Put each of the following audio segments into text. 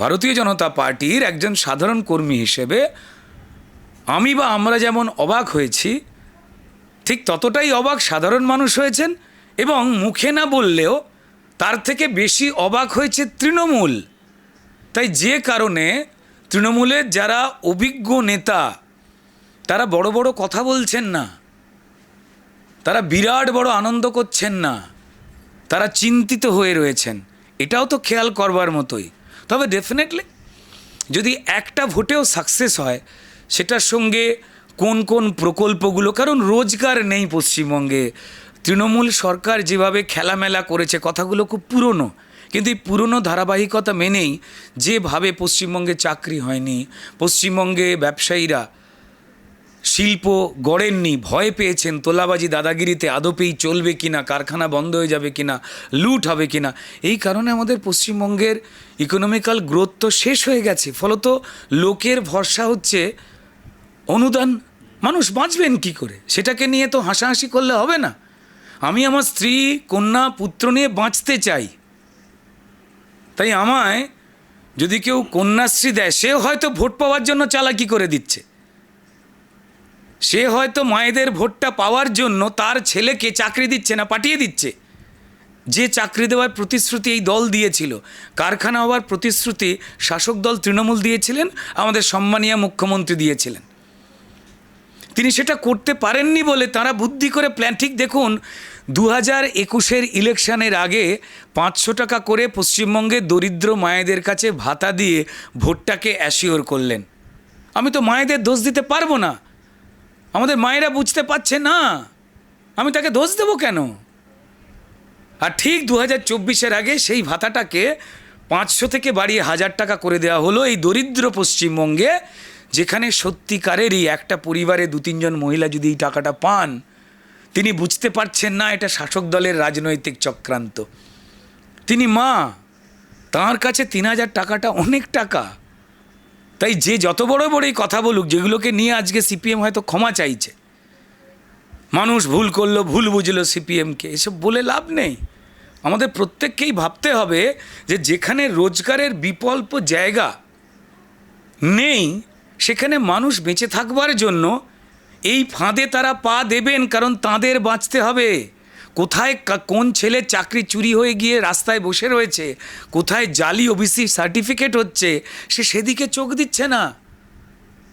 ভারতীয় জনতা পার্টির একজন সাধারণ কর্মী হিসেবে আমি বা আমরা যেমন অবাক হয়েছি, ঠিক ততটাই অবাক সাধারণ মানুষ হয়েছেন এবং মুখে না বললেও তার থেকে বেশি অবাক হয়েছে তৃণমূল। তাই যে কারণে তৃণমূলের যারা অভিজ্ঞ নেতা, তারা বড় বড় কথা বলছেন না। তারা বিরাট বড় আনন্দ করছেন না। তারা চিন্তিত হয়ে রয়েছেন। এটাও তো খেয়াল করবার মতোই। তবে ডেফিনেটলি যদি একটা ভোটেও সাকসেস হয়, সেটার সঙ্গে কোন কোন প্রকল্পগুলো, কারণ রোজগার নেই পশ্চিমবঙ্গে। তৃণমূল সরকার যেভাবে খেলামেলা করেছে, কথাগুলো খুব পুরনো। কিন্তু এই পুরনো ধারাবাহিকতা মেনেই যেভাবে পশ্চিমবঙ্গে চাকরি হয়নি, পশ্চিমবঙ্গে ব্যবসায়ীরা শিল্প গড়েননি, ভয় পেয়েছেন, তোলাবাজি দাদাগিরিতে আদপেই চলবে কিনা, কারখানা বন্ধ হয়ে যাবে কিনা, লুট হবে কিনা, এই কারণে আমাদের পশ্চিমবঙ্গের ইকোনমিক্যাল গ্রোথ তো শেষ হয়ে গেছে, ফলত লোকের ভরসা হচ্ছে অনুদান, মানুষ বাঁচবেন কি করে, সেটাকে নিয়ে তো হাসাহাসি করলে হবে না। আমি আমার স্ত্রী, কন্যা, পুত্র নিয়ে বাঁচতে চাই, তাই আমায় যদি কেউ কন্যাশ্রী দেয় সে হয়তো ভোট পাওয়ার জন্য চালাকি করে দিচ্ছে। সে হয়তো মায়েদের ভোটটা পাওয়ার জন্য তার ছেলেকে চাকরি দিচ্ছে না, পাঠিয়ে দিচ্ছে। যে চাকরি দেওয়ার প্রতিশ্রুতি এই দল দিয়েছিল, কারখানা হওয়ার প্রতিশ্রুতি শাসক দল তৃণমূল দিয়েছিলেন, আমাদের সম্মানীয় মুখ্যমন্ত্রী দিয়েছিলেন। তিনি সেটা করতে পারেননি বলে তারা বুদ্ধি করে প্ল্যান ঠিক দেখুন দু হাজার একুশের ইলেকশানের আগে পাঁচশো টাকা করে পশ্চিমবঙ্গে দরিদ্র মায়েদের কাছে ভাতা দিয়ে ভোটটাকে অ্যাসিওর করলেন। আমি তো মায়েদের দোষ দিতে পারব না। আমাদের মায়েরা বুঝতে পারছে না। আমি তাকে দোষ দেবো কেন? আর ঠিক দু হাজার চব্বিশের আগে সেই ভাতাটাকে পাঁচশো থেকে বাড়িয়ে হাজার টাকা করে দেওয়া হলো এই দরিদ্র পশ্চিমবঙ্গে, যেখানে সত্যিকারেরই একটা পরিবারে দু তিনজন মহিলা যদি এই টাকাটা পান, তিনি বুঝতে পারছেন না এটা শাসক দলের রাজনৈতিক চক্রান্ত। তিনি মা, তাঁর কাছে তিন হাজার টাকাটা অনেক টাকা। তাই যে যত বড় বড়ই কথা বলুক, যেগুলোকে নিয়ে আজকে সিপিএম হয়তো ক্ষমা চাইছে, মানুষ ভুল করল, ভুল বুঝলো সিপিএমকে, এসব বলে লাভ নেই। আমাদের প্রত্যেককেই ভাবতে হবে যে যেখানে রোজগারের বিকল্প জায়গা নেই, সেখানে মানুষ বেঁচে থাকবার জন্য এই ফাঁদে তারা পা দেবেন, কারণ তাদের বাঁচতে হবে। কোথায় কোন ছেলে চাকরি চুরি হয়ে গিয়ে রাস্তায় বসে রয়েছে? কোথায় জালি ওবিসি সার্টিফিকেট হচ্ছে? সে সেদিকে চোখ দিচ্ছে না।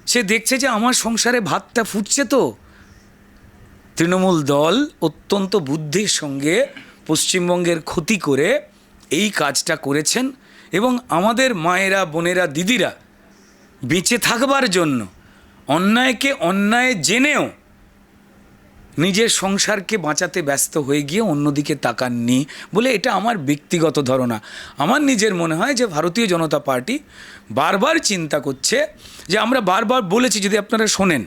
সে দেখছে যে আমার সংসারে ভাতটা ফুটছে তো। তৃণমূল দল অত্যন্ত বুদ্ধির সঙ্গে পশ্চিমবঙ্গের ক্ষতি করে এই কাজটা করেছেন এবং আমাদের মায়েরা, বোনেরা, দিদিরা বেঁচে থাকবার জন্য অন্যায়কে অন্যায় জেনেও নিজের সংসারকে বাঁচাতে ব্যস্ত হয়ে গিয়ে অন্যদিকে তাকাননি বলে এটা আমার ব্যক্তিগত ধারণা। আমার নিজের মনে হয় যে ভারতীয় জনতা পার্টি বারবার চিন্তা করছে যে আমরা বারবার বলেছি, যদি আপনারা শোনেন,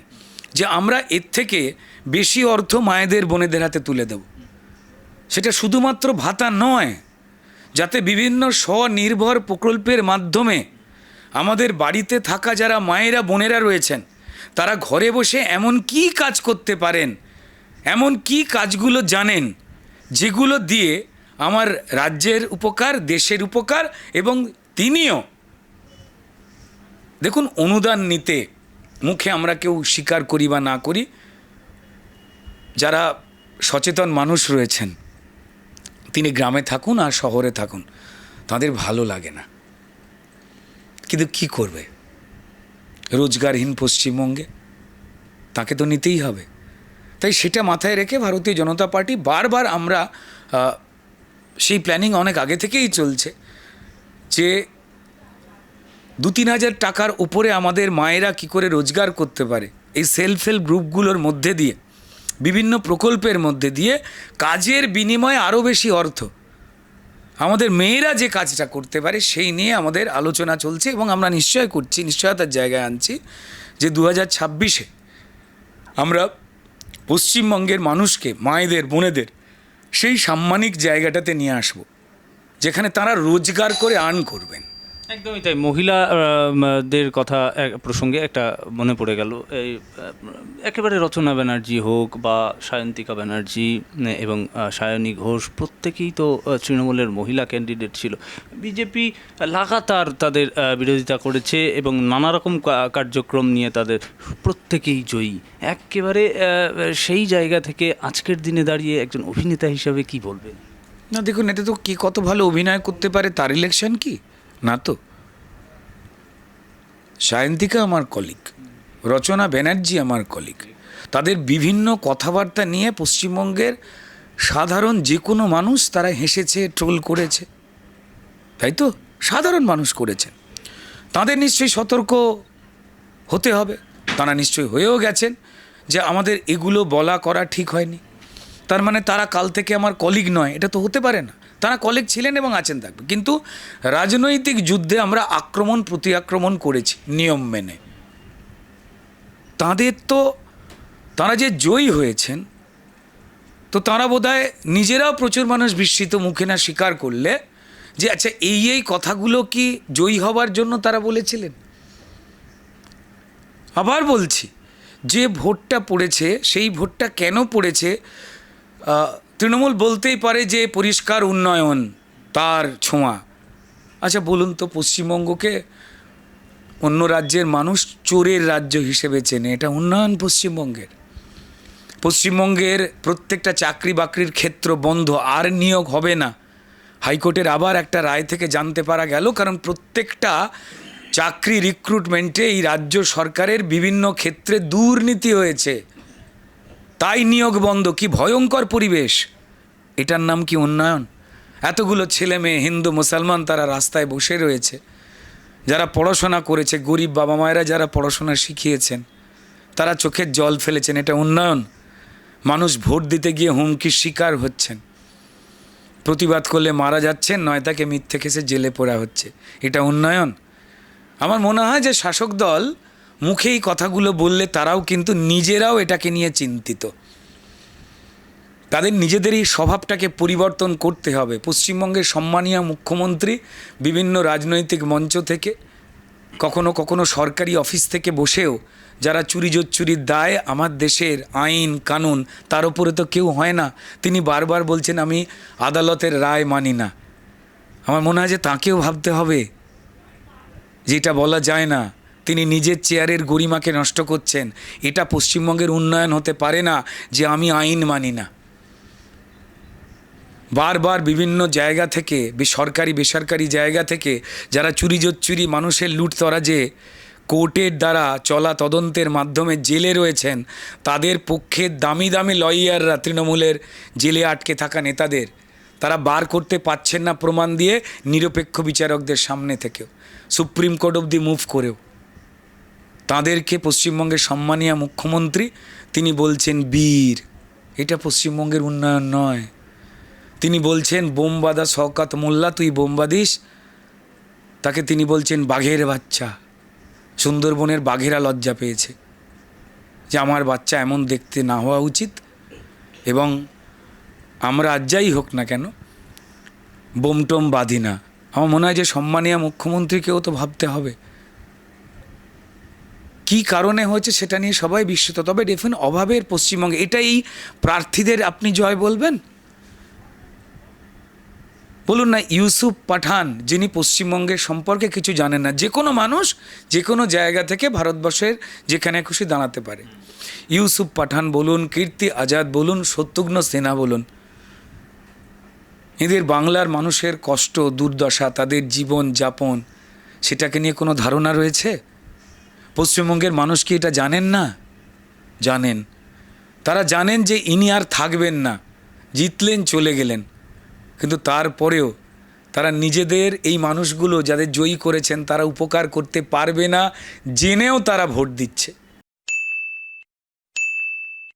যে আমরা এর থেকে বেশি অর্থ মায়েদের, বোনেদের হাতে তুলে দেব। সেটা শুধুমাত্র ভাতা নয়, যাতে বিভিন্ন স্বনির্ভর প্রকল্পের মাধ্যমে আমাদের বাড়িতে থাকা যারা মায়েরা, বোনেরা রয়েছেন, তারা ঘরে বসে এমন কি কাজ করতে পারেন এমন কি কাজগুলো জানেন যেগুলো দিয়ে আমার রাজ্যের উপকার, দেশের উপকার এবং তিনিও? দেখুন, অনুদান নিতে মুখে আমরা কেউ স্বীকার করি বা না করি, যারা সচেতন মানুষ রয়েছেন, তিনি গ্রামে থাকুন আর শহরে থাকুন, তাদের ভালো লাগে না। কিন্তু কি করবে? রোজগারহীন পশ্চিমবঙ্গে তাকে তো নিতেই হবে। তাই সেটা মাথায় রেখে ভারতীয় জনতা পার্টি বারবার আমরা সেই প্ল্যানিং অনেক আগে থেকেই চলছে যে দু তিন হাজার টাকার উপরে আমাদের মায়েরা কি করে রোজগার করতে পারে এই সেলফ হেল্প গ্রুপগুলোর মধ্যে দিয়ে, বিভিন্ন প্রকল্পের মধ্যে দিয়ে কাজের বিনিময়ে আরও বেশি অর্থ। আমাদের মেয়েরা যে কাজটা করতে পারে সেই নিয়ে আমাদের আলোচনা চলছে এবং আমরা নিশ্চয় করছি, নিশ্চয়তার জায়গায় আনছি যে দু হাজার ছাব্বিশে আমরা পশ্চিমবঙ্গের মানুষকে, মায়েদের, বোনেদের, সেই সাম্মানিক জায়গাটাতে নিয়ে আসব, যেখানে তারা রোজগার করে আর্ন করবেন। একদমই তাই মহিলাদের কথা প্রসঙ্গে একটা মনে পড়ে গেল। এই একেবারে রচনা ব্যানার্জি হোক বা সায়ন্তিকা ব্যানার্জি এবং সায়নী ঘোষ, প্রত্যেকেই তো তৃণমূলের মহিলা ক্যান্ডিডেট ছিল। বিজেপি লাগাতার তাদের বিরোধিতা করেছে এবং নানা রকম কার্যক্রম নিয়ে তাদের প্রত্যেকেই জয়ী। একেবারে সেই জায়গা থেকে আজকের দিনে দাঁড়িয়ে একজন অভিনেতা হিসাবে কি বলবেন? না, দেখুন, এতে তো কি কত ভালো অভিনয় করতে পারে, তার ইলেকশন কি? না তো? সায়ন্তিকা আমার কলিগ রচনা ব্যানার্জি আমার কলিগ তাদের বিভিন্ন কথাবার্তা নিয়ে পশ্চিমবঙ্গের সাধারণ যে কোনো মানুষ তারা হেসেছে ট্রোল করেছে। তাই তো? সাধারণ মানুষ করেছে। তাদের নিশ্চয়ই সতর্ক হতে হবে। তারা নিশ্চয়ই হয়েও গেছেন যে আমাদের এগুলো বলা করা ঠিক হয়নি। তার মানে তারা কাল থেকে আমার কলিগ নয়। এটা তো হতে পারে না। তারা কলিগ ছিলেন এবং আছেন থাকবে। কিন্তু রাজনৈতিক যুদ্ধে আমরা আক্রমণ প্রতি আক্রমণ করেছি নিয়ম মেনে। তাদের তো, তারা যে জয়ী হয়েছেন, তো তারা বোধহয় নিজেরাও প্রচুর মানুষ বিস্মিত, মুখে না স্বীকার করলে যে আচ্ছা এই এই কথাগুলো কি জয়ী হবার জন্য তারা বলেছিলেন? আবার বলছি, যে ভোটটা পড়েছে, সেই ভোটটা কেন পড়েছে তৃণমূল বলতেই পারে যে পরিষ্কার উন্নয়ন, তার ছোঁয়া। আচ্ছা বলুন তো, পশ্চিমবঙ্গকে অন্য রাজ্যের মানুষ চোরের রাজ্য হিসেবে চেনে, এটা উন্নয়ন পশ্চিমবঙ্গের। পশ্চিমবঙ্গের প্রত্যেকটা চাকরি বাকরির ক্ষেত্র বন্ধ, আর নিয়োগ হবে না। হাইকোর্টের আবার একটা রায় থেকে জানতে পারা গেল, কারণ প্রত্যেকটা চাকরি রিক্রুটমেন্টে এই রাজ্য সরকারের বিভিন্ন ক্ষেত্রে দুর্নীতি হয়েছে। তাই নিয়োগ বন্ধ, কি ভয়ঙ্কর পরিবেশ। এটার নাম কি উন্নয়ন? এতগুলো ছেলে মেয়ে, হিন্দু, মুসলমান, তারা রাস্তায় বসে রয়েছে। যারা পড়াশোনা করেছে, গরিব বাবা মায়েরা যারা পড়াশোনা শিখিয়েছেন, তারা চোখের জল ফেলেছেন, এটা উন্নয়ন। মানুষ ভোট দিতে গিয়ে হুমকির শিকার হচ্ছেন। প্রতিবাদ করলে মারা যাচ্ছেন, নয় তাকে মিথ্যে খেসে জেলে পড়া হচ্ছে। এটা উন্নয়ন। আমার মনে হয় যে শাসক দল মুখেই কথাগুলো বললে তারাও কিন্তু নিজেরাও এটাকে নিয়ে চিন্তিত। তাদের নিজেদের এই স্বভাবটাকে পরিবর্তন করতে হবে। পশ্চিমবঙ্গের সম্মানীয় মুখ্যমন্ত্রী বিভিন্ন রাজনৈতিক মঞ্চ থেকে, কখনো কখনো সরকারি অফিস থেকে বসেও যারা চুরি চুরির দায় আমার দেশের আইন, কানুন, তার উপরে তো কেউ হয় না। তিনি বারবার বলছেন, আমি আদালতের রায় মানি না। আমার মনে হয় যে তাকেও ভাবতে হবে যেটা বলা যায় না। তিনি নিজের চেয়ারের গরিমাকে নষ্ট করছেন। এটা পশ্চিমবঙ্গের উন্নয়ন হতে পারে না যে আমি আইন মানি না। বারবার বিভিন্ন জায়গা থেকে সরকারি বেসরকারি জায়গা থেকে যারা চুরি চুরি মানুষের লুট লুটতরাজে কোর্টের দ্বারা চলা তদন্তের মাধ্যমে জেলে রয়েছেন, তাদের পক্ষে দামি দামি লয়াররা তৃণমূলের জেলে আটকে থাকা নেতাদের, তারা বার করতে পারছেন না প্রমাণ দিয়ে নিরপেক্ষ বিচারকদের সামনে থেকেও। সুপ্রিম কোর্ট অবধি মুভ করেও। তাদেরকে পশ্চিমবঙ্গের সম্মানীয় মুখ্যমন্ত্রী, তিনি বলছেন বীর। এটা পশ্চিমবঙ্গের উন্নয়ন নয়। তিনি বলছেন, বোমবাদা শওকাত মোল্লা, তুই বোমবাদিস তাকে তিনি বলছেন, বাঘের বাচ্চা। সুন্দরবনের বাঘেরা লজ্জা পেয়েছে যে আমার বাচ্চা এমন দেখতে না হওয়া উচিত এবং আমরা আজ যাই হোক না কেন, বোমটোম বাঁধি না। আমার মনে হয় যে সম্মানীয় মুখ্যমন্ত্রীকেও তো ভাবতে হবে। কি কারণে হয়েছে সেটা নিয়ে সবাই বিস্মিত। তবে ডেফিন অভাবের পশ্চিমবঙ্গে এটাই প্রার্থীদের, আপনি জয় বলবেন? বলুন না, ইউসুফ পাঠান, যিনি পশ্চিমবঙ্গের সম্পর্কে কিছু জানেন না, যে কোনো মানুষ যে কোনো জায়গা থেকে ভারতবর্ষের যেখানে খুশি দাঁড়াতে পারে। ইউসুফ পাঠান বলুন, কীর্তি আজাদ বলুন, শত্রুঘ্ন সেনা বলুন, এদের বাংলার মানুষের কষ্ট, দুর্দশা, তাদের জীবন যাপন, সেটাকে নিয়ে কোনো ধারণা রয়েছে? পশ্চিমবঙ্গের মানুষ কি এটা জানেন না? জানেন। তারা জানেন যে ইনি আর থাকবেন না, জিতলেন, চলে গেলেন। কিন্তু তারপরেও তারা নিজেদের এই মানুষগুলো যাদের জয়ী করেছেন, তারা উপকার করতে পারবে না, জেনেও তারা ভোট দিচ্ছে।